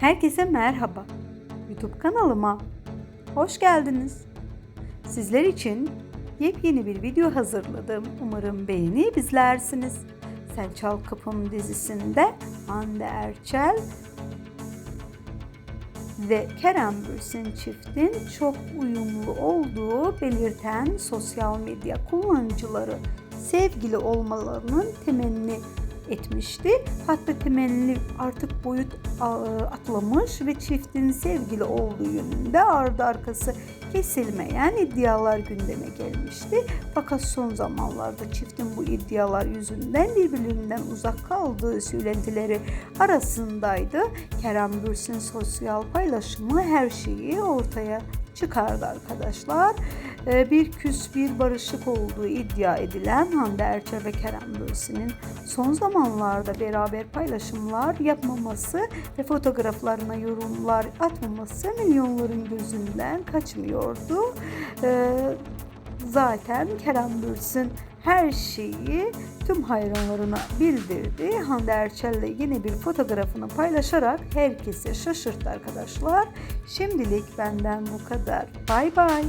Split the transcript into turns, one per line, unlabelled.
Herkese merhaba. YouTube kanalıma hoş geldiniz. Sizler için yepyeni bir video hazırladım. Umarım beğenip izlersiniz. Sen Çal Kapım dizisinde Hande Erçel ve Kerem Bürsin çiftin çok uyumlu olduğu belirten sosyal medya kullanıcıları sevgili olmalarının temenni etmişti. Hatta temenni artık boyut atlamış ve çiftin sevgili olduğu yönünde ardı arkası kesilmeyen iddialar gündeme gelmişti. Fakat son zamanlarda çiftin bu iddialar yüzünden birbirlerinden uzak kaldığı söylentileri arasındaydı. Kerem Bürsin sosyal paylaşımı her şeyi ortaya çıkardı arkadaşlar. Ee, Bir küs bir barışık olduğu iddia edilen Hande Erçel ve Kerem Bürsin'in son zamanlarda beraber paylaşımlar yapmaması ve fotoğraflarına yorumlar atmaması milyonların gözünden kaçmıyordu. Zaten Kerem Bürsin her şeyi tüm hayranlarına bildirdi. Hande Erçel'le yine bir fotoğrafını paylaşarak herkese şaşırttı arkadaşlar. Şimdilik benden bu kadar. Bay bay.